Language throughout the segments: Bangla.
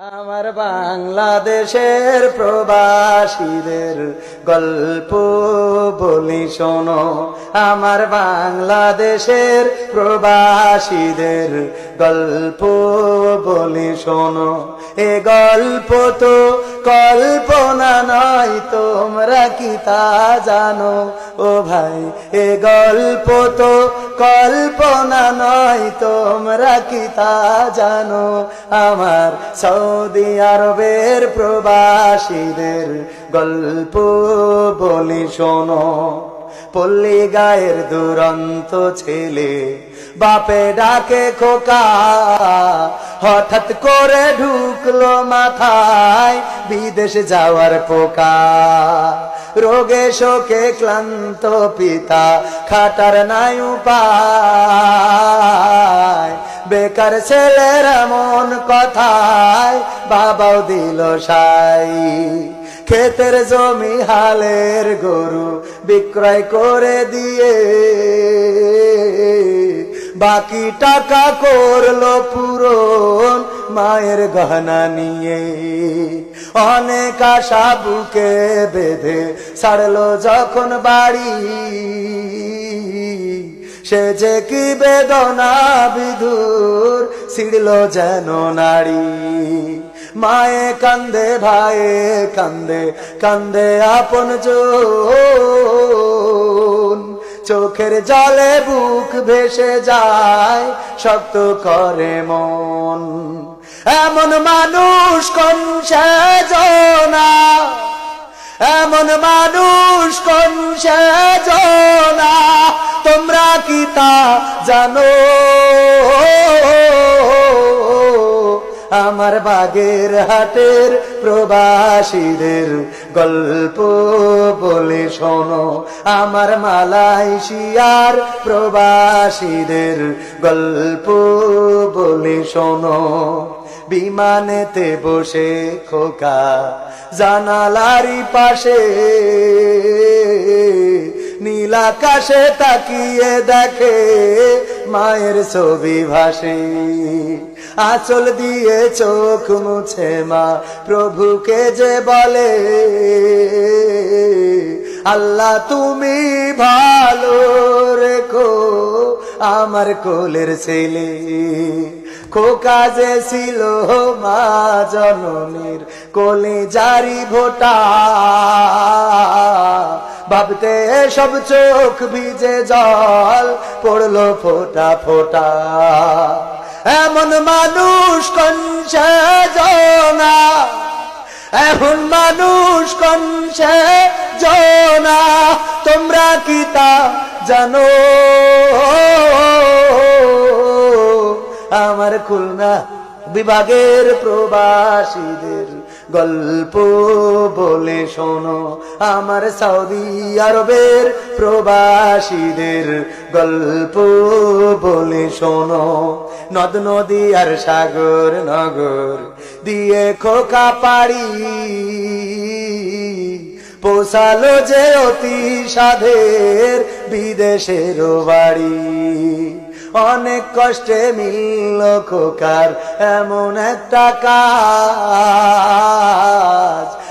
আমার বাংলাদেশের প্রবাসীদের গল্প বলি শোনো। আমার বাংলাদেশের প্রবাসীদের গল্প বলি শোনো। এ গল্প তো কল্পনা নয় তোমরা। কি তা জানো? ও ভাই, এ গল্প তো কল্পনা নয়, তোমরা কি তা জানো? আমার সৌদি আরবের প্রবাসীদের গল্প বলি শোনো। পল্লী গায়ের দুরন্ত ছেলে, বাপে ডাকে খোকা। হঠাৎ করে ঢুকলো মাথায় বিদেশ যাওয়ার পোকা। রোগে, শোকে ক্লান্ত পিতা, খাটার নাই উপায়। বেকার ছেলের এমন কথায় বাবাও দিল সাই। ক্ষেতের জমি হালের গরু বিক্রয় করে দিয়ে, বাকি টাকা করল পূরণ মায়ের গহনা নিয়ে। অনেক আশা বুকে বেঁধে ছাড়লো যখন বাড়ি। সে যে কি বেদনা বিধুর ছিড়ল যেন নারী মায়ে কান্দে, ভাইয়ে কান্দে কান্দে আপন চোখের জলে বুক ভেসে যায়, শক্ত করে মন। এমন মানুষ কোন সেজনা এমন মানুষ কোন সেজনা তোমরা কি তা জানো? আমার বাগের হাটের প্রবাসীদের গল্প বলে শোনো। আমার মালয়েশিয়ার প্রবাসীদের গল্প বলে শোনো। বিমানেতে বসে খোকা জানালারি পাশে নীল আকাশে তাকিয়ে দেখে মায়ের ছবি ভাসে। আঁচল দিয়ে চোখ মুছে মা প্রভুকে যে বলে, আল্লাহ, তুমি ভালো রেখো আমার কোলের ছেলে। খোকা যে ছিল মা জননীর কোলে জারি ভোটা। ভাবতে সব চোখ ভিজে জল পড়ল ফোটা ফোটা। এমন মানুষ কোন জনা? এমন মানুষ কোন জনা? তোমরা কি তা জানো? আমার খুলনা বিভাগের প্রবাসীদের গল্প বলে শোনো আমার সৌদি আরবের প্রবাসীদের গল্প বলে শোনো। নদ নদী আর সাগর নগর দিয়ে খোকা পাড়ি পোষালো যে অতি সাধের বিদেশের বাড়ি। অনেক কষ্টে মিলল খোকার এমন একটা কাজ।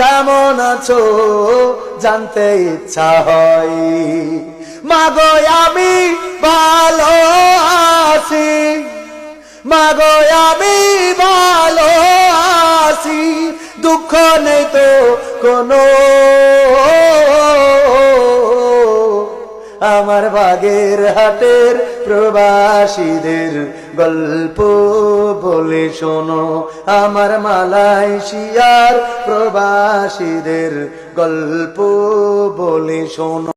কেমন আছো? জানতে ইচ্ছা হয়। মাগো, আমি ভালো আছি। মাগো, আমি ভালো আছি। দুঃখ নেই তো কোনো। আমার বাগের হাটের প্রবাসীদের গল্প বলে শোনো। আমার মালয়েশিয়ার প্রবাসীদের গল্প বলে শোনো।